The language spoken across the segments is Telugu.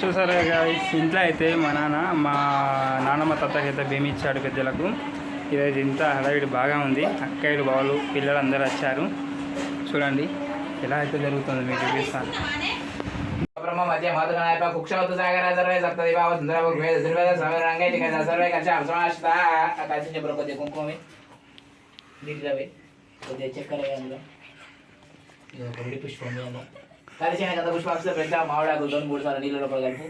చూసారా గాయస్ ఇంట్లో అయితే మా నాన్న మా నాన్నమ్మ తాతకి అయితే భీమి ఇచ్చాడు పెద్దలకు. ఈరోజు ఇంత హడావిడి బాగా ఉంది. అక్కయ్యలు బావులు పిల్లలు అందరూ వచ్చారు. చూడండి ఎలా అయితే జరుగుతుంది మీకు చూపిస్తాను బ్రహ్మ మధ్య మధుగణాయప కుక్షవతు సాగర సర్వే సప్తదివావ సుందరవ వేద దుర్వేద సర్వే కక్ష సమాష్ట కలిసి చెప్పరు కొద్దిగా కుంకుమ కొద్దిగా చక్కెర అందులో. ఇది ఒక పుష్పం వేయాలి కలిసిన గంధ పుష్పాక్ష పెద్ద మామిడాకులతో మూడు సార్లు నీళ్ళ లోపల కలుపు.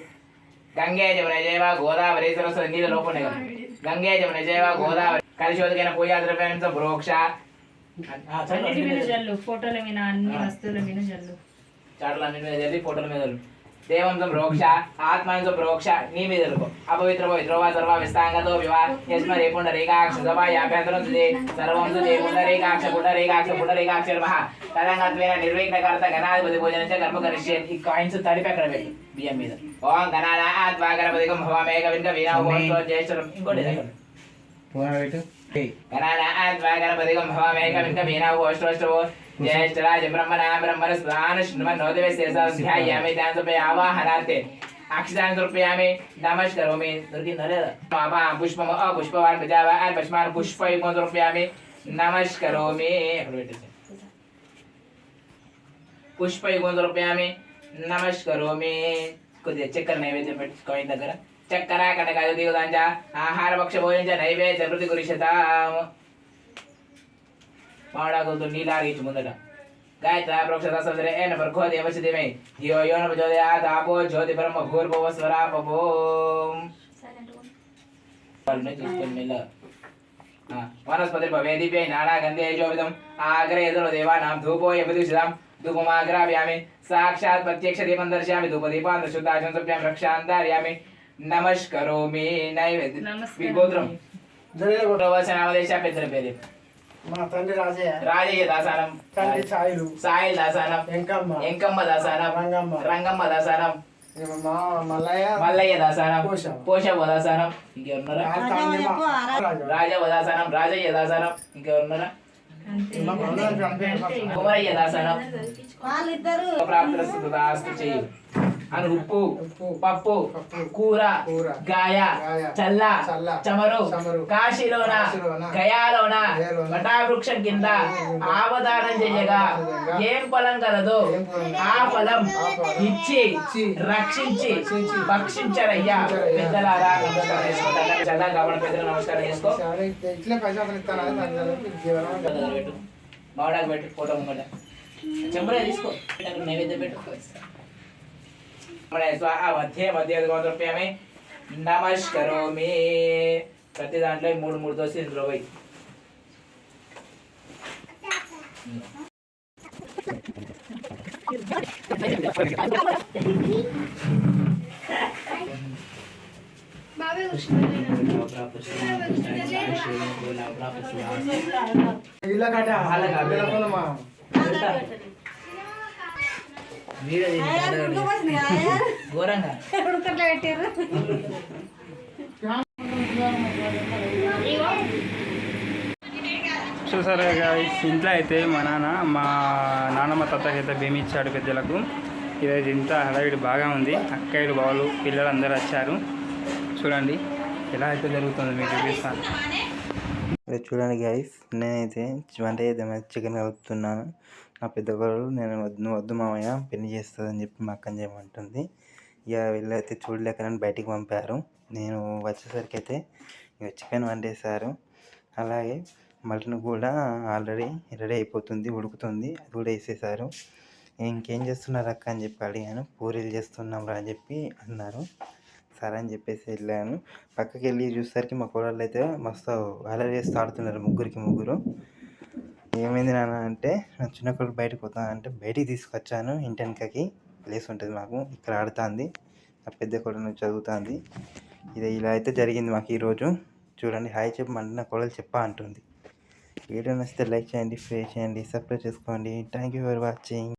గంగే జమున జయవ గోదావరి సరస్వతి నీళ్ళ లోపలనే కలుపు గంగే జమున జయవ గోదావరి. పూజా ద్రవ్యాన్ని ప్రోక్ష అన్నిటి మీద జల్లు ఫోటోల మీద అన్ని వస్తువుల మీద జల్లు. చాటలు మీద చదివి ఫోటోల మీద దేవంతం ప్రోక్ష ఆత్మాంసం ప్రోక్ష నీ మీద అపవిత్ర పవిత్రవా సర్వ విస్తాంగతో వివా యస్మ రేపుండ రేఖాక్ష సభ యాభ్యంతరం సుదే సర్వం సుదే పుండ రేఖాక్ష పుండ రేఖాక్ష పుండ రేఖాక్ష మహ తదంగత్వేన నిర్విఘ్నకర్త గణాధిపతి భోజనం చ కర్మ కరిష్యే ఈ కాయిన్స్ తడిపి అక్కడ పెట్టి? బియ్యం మీద. ఓం గణానాత్వా గణపతికం భవామేక వింక వీణా ఓం జ్యేష్ఠరం ఇంకోటి గణపతికం భవామేక వింక వీణా ఓష్టోష్టవో జ్యేష్ఠరాజ బ్రహ్మణ బ్రహ్మణ స్నాన శృణ్వన్నోదవేశే ధ్యాయామి దాని సమయ ఆవాహనార్థే అక్షరాన్ని సమర్పయామి నమస్కరోమి దొరికిందా లేదా బాబా పుష్పం ఆ పుష్పవాన్ ప్రజావాన్ పుష్పాన్ పుష్పయుగం సమర్పయామి నమస్కరోమి అక్కడ పెట్టేసి పుష్పయుగం సమర్పయామి నమస్కరోమి కొద్దిగా చక్కెర నైవేద్యం పెట్టుకోయిన దగ్గర చక్కెర కనకాయ దిగుదాంచ ఆహార భక్ష భోజన నైవేద్య ప్రతి కురిషతాం మామిడాకులతో నీలాగించి ముందట గాయత్ర ప్రోక్షత సందరే ఏన బర్ఖో దేవచిదిమే ధియో యో న ప్రచోదయా తాపో జ్యోతి బ్రహ్మ భూర్భువ స్వరా పభోం వాళ్ళని చూసుకొని మెల్ల ఆ, వనస్పతి భవేదిభ్యై నానా గంధేజోవిధం ఆగ్రే ఎదురు దేవానాం ధూపో యమదిషిదాం ధూపమాగ్రావ్యామి సాక్షాత్ ప్రత్యక్ష దీపం దర్శయామి ధూపదీపాన్ శుద్ధాచం సభ్యాం రక్షాంతార్యామి నమస్కరోమి నైవేద్య నమస్కారం. విగోత్రం వచనామదేశ పెద్దల పేరు మా తండ్రి రాజయ్య. రాజయ్య దాసానం. తండ్రి సాయిలు. సాయి దాసానం. వెంకమ్మ. ఎంకమ్మ దాసానం. రంగమ్మ. రంగమ్మ దాసానం. మల్లయ్య. మల్లయ్య దాసానం. పోషవ దాసానం. ఇంకెవరున్నారా. రాజవ దాసానం రాజయ్య దాసానం. ఇంకెవరున్నారా కుమరయ్య దాసానం. వాళ్ళిద్దరు. ప్రాప్తి చెయ్యి అని ఉప్పు ఉప్పు, పప్పు కూర కూర, గాయ చల్ల చల్ల, చమరు కాశీలోన గయాలోన వటావృక్షం కింద ఆవదానం చేయగా, ఏం ఫలం కలదో? ఆ ఫలం ఇచ్చి రక్షించి భక్షించారయ్యా. పెద్దలారా నమస్కారం చల్లగా కాబట్టి పెద్దలు నమస్కారం చేసుకో. ఇట్లే పైసలు ఇస్తాను పెట్టు ఫోటో ముంగట. చెంబరే తీసుకో. నైవేద్యం పెట్టు. మన స్వాహ మధ్య మధ్య రూపాయమే నమస్కరోమి ప్రతి దాంట్లో ఈ మూడు మూడు దోశలు ఇందులో పోయి. ఇలా కట్ట అలాగా. ఇలా మా వీడియో తీసి ఘోరంగా. పెట్టారు. చూసారా guys, ఇంట్లో అయితే మా నాన్న మా నాన్నమ్మ తాతకి అయితే భీమి ఇచ్చాడు పెద్దలకు. ఈరోజు ఇంత హడావిడి బాగా ఉంది. అక్కయ్యలు బావలు పిల్లలు అందరూ వచ్చారు. చూడండి ఎలా అయితే జరుగుతుందో మీకు చూపిస్తాను. ఇది చూడండి గైస్ నేనైతే వంట చేద్దామని చికెన్ కలుపుతున్నాను. నా పెద్ద కోడలు నేను వద్దు వద్దు మామయ్య పెళ్ళి చేస్తుందని చెప్పి మా అక్కని చేయమంటుంది. ఇక వీళ్ళైతే చూడలేక నన్ను బయటికి పంపారు. నేను వచ్చేసరికి అయితే ఇక చికెన్ వండేశారు. అలాగే మటన్ కూడా ఆల్రెడీ రెడీ అయిపోతుంది ఉడుకుతుంది అది కూడా వేసేసారు ఇంకేం చేస్తున్నారు అక్క అని చెప్పి అడిగాను. పూరీలు చేస్తున్నాం రా అని చెప్పి అన్నారు. సరే అని చెప్పేసి వెళ్ళాను. పక్కకి వెళ్ళి చూసేసరికి మా కోడళ్ళు అయితే మస్తు అలరి ఆడుతున్నారు ముగ్గురికి ముగ్గురు. ఏమైంది నాన్న అంటే నా చిన్న కొడుకు బయటకు పోతా అంటే బయటికి తీసుకొచ్చాను. ఇంటి వెనకకి ప్లేస్ ఉంటుంది మాకు. ఇక్కడ ఆడుతుంది. నా పెద్ద కొడుకు చదువుతుంది. ఇది ఇలా అయితే జరిగింది మాకు ఈరోజు చూడండి హాయ్ చెప్పమంటే నా కోడలు చెప్పా అంటుంది. వీడియో నచ్చితే లైక్ చేయండి షేర్ చేయండి సబ్స్క్రైబ్ చేసుకోండి. Thank you for watching